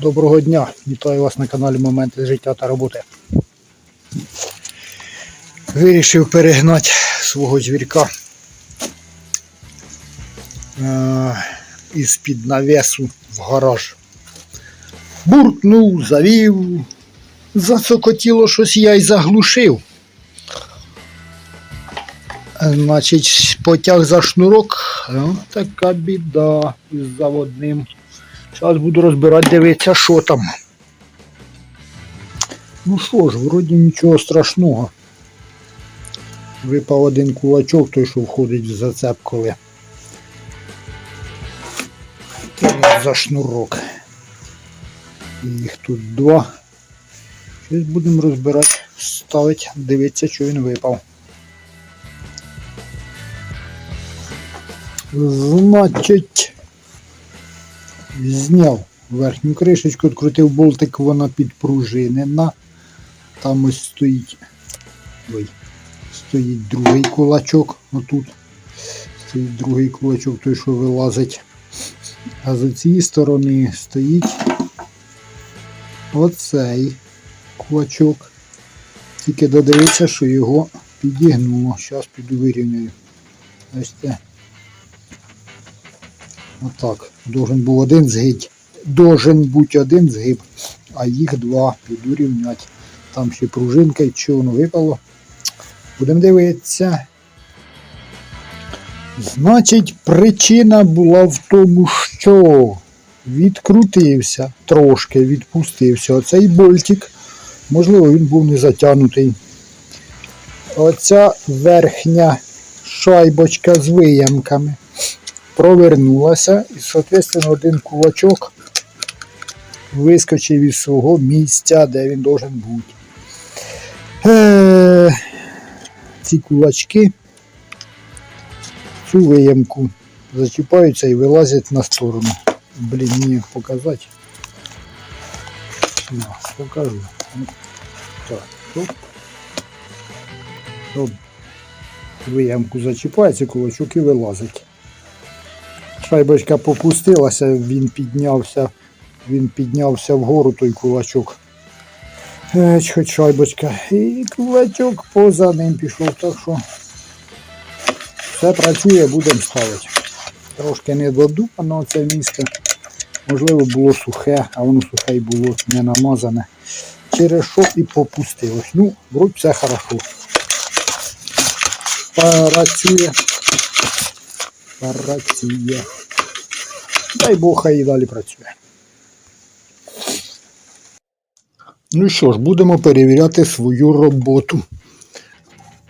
Доброго дня! Вітаю вас на каналі Моменти життя та роботи. Вирішив перегнати свого звірка е, із-під навесу в гараж. Буркнув, завів, зацокотіло щось я й заглушив. Значить, потяг за шнурок. Така біда із заводним. Зараз буду розбирати, дивитися, що там. Ну що ж, вроді нічого страшного. Випав один кулачок, той, що входить в зацеп коли. За шнурок. Їх тут два. Щось будемо розбирати, ставити, дивитися, що він випав. Значить, зняв верхню кришечку, відкрутив болтик, вона підпружинена. Там ось стоїть. Ой, стоїть другий кулачок. Отут. Стоїть другий кулачок, той, що вилазить. А з цієї сторони стоїть оцей кулачок. Тільки додивиться, що його підігнуло. Зараз піду вирівняю. Ось це. Отак. Должен був один згиб. Должен бути один згиб, а їх два піду рівняти. Там ще пружинка і воно випало. Будемо дивитися. Значить, причина була в тому, що відкрутився, трошки відпустився оцей больтик. Можливо, він був не затягнутий. Оця верхня шайбочка з виямками провернулася і, соответственно, один кулачок вискочив із свого місця, де він должен бути. Е, ці кулачки цю виямку зачіпаються і вилазять на сторону. Блін, мені їх показати. На, покажу. Ну, Так. Тут виямку зачіпається, кулачок і вилазить. Шайбочка попустилася, він піднявся, він піднявся вгору той кулачок. Еч, хоч шайбочка. І кулачок поза ним пішов, так що все працює, будемо ставити. Трошки не додупано це місце. Можливо, було сухе, а воно сухе і було не намазане. Через що і попустилось. Ну, вроді все хорошо. Працює. Працює. Дай Бог, хай і далі працює. Ну що ж, будемо перевіряти свою роботу.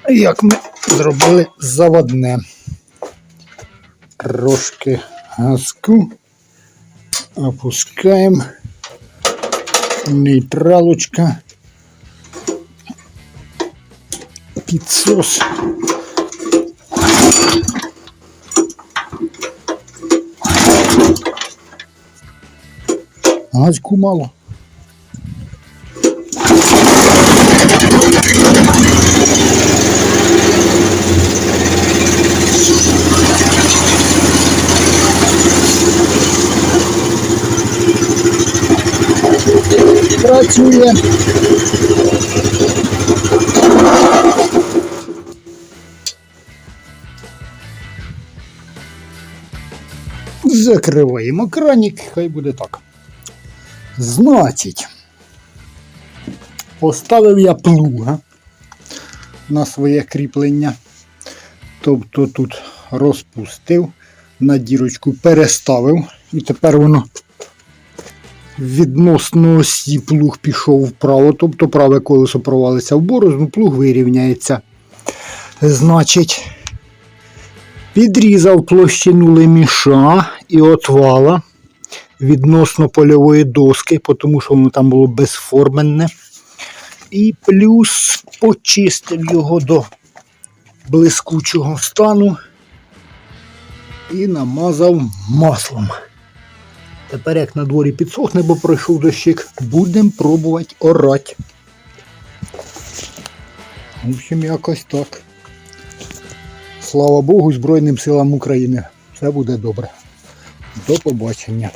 Як ми зробили заводне. Трошки газку. Опускаємо. Нейтралочка. Підсос. Газку мало. Працює. Закриваємо кранік, хай буде так. Значить, поставив я плуга на своє кріплення. Тобто тут розпустив, на дірочку переставив, і тепер воно відносно осі плуг пішов вправо, тобто праве колесо провалиться в борозну, плуг вирівняється. Значить, підрізав площину леміша і отвала відносно польової доски, тому що воно там було безформенне. І плюс почистив його до блискучого стану і намазав маслом. Тепер, як на дворі підсохне, бо пройшов дощик, будемо пробувати орати. В общем, якось так. Слава Богу, Збройним силам України. Все буде добре. До побачення.